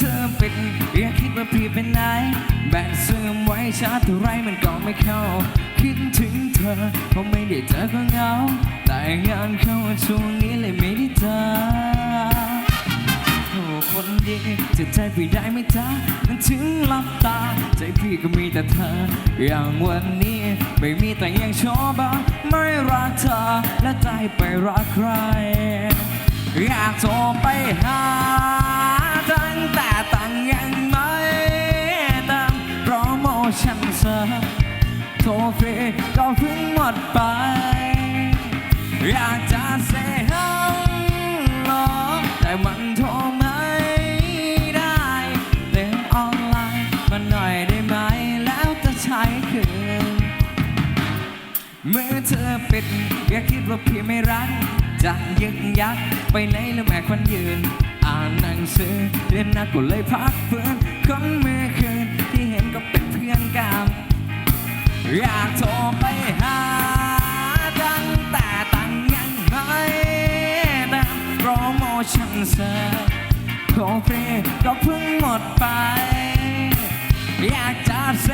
มือเปิดอย่าคิดว่าพี่เป็นไหนแบตเสื่อมไว้ชาร์จเท่าไรมันก็ไม่เข้า คิดถึงเธอเพราะไม่ได้เจอก็เหงา แต่งานเข้าช่วงนี้เลยไม่ได้เจอโอ้คนดีจะใจพี่ได้ไหมจ๊ะนั้นถึงหลับตา ใจพี่ก็มีแต่เธอ อย่างวันนี้ไม่มีแต่ยังชอบอะไม่รักเธอ และใจไปรักใคร อยากโทรไปหา โทรฟรีก็เพิ่งหมดไป อยากจะเซฮัลโหลแต่มันโทรไม่ได้เล่นออนไลน์มาหน่อยได้ไหม แล้วจะใช้คืนมือเธอปิด อย่าคิดว่าพี่ไม่รัก จะยึกยักไปไหนแล้วแม่คนยืน อ่านหนังสือเรียนหนักก็เลยพักฟื้นคนมือ อยากโทรไปหาตั้งแต่ตั้งยังไม่ตามโปรโมชั่นเสริมโทรฟรีก็เพิ่งหมดไป อยากจะเซ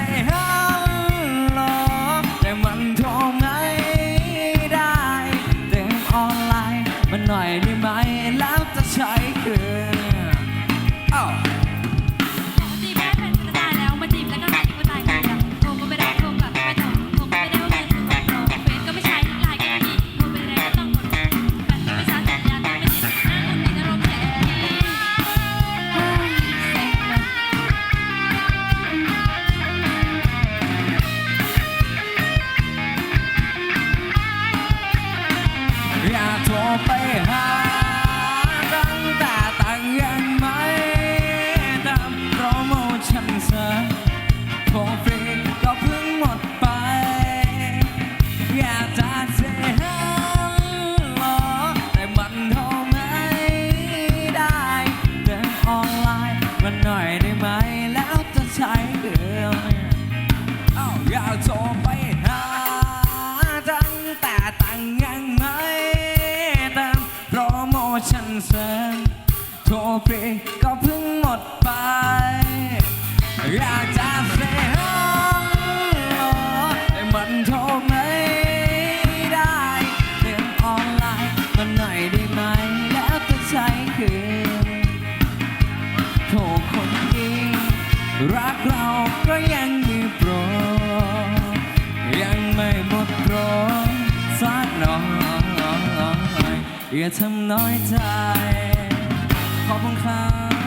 อย่าโทรไปหาตั้งแต่ตั้งยังไม่ตามโปรโมชั่นเสริมโทรฟรีก็เพิ่งหมดไป อย่าจะเซฮัลโหลแต่มันโทรไม่ได้เดินออนไลน์มาหน่อยได้ไหมแล้วจะใช้เดือนอ้าวอยาโทร ชั่นโทรฟรีก็เพิ่งหมดไป อยากจะเซฮัลโหลแต่มันโทรไม่ได้เรียนออนไลน์มาหน่อยได้ไหม แล้วจะใช้คืนโทรคนดีรักเราก็ยังมีโปร ยังไม่หมดโปรสักหน่อย อย่าทำน้อยใจ ขอบคุณครับ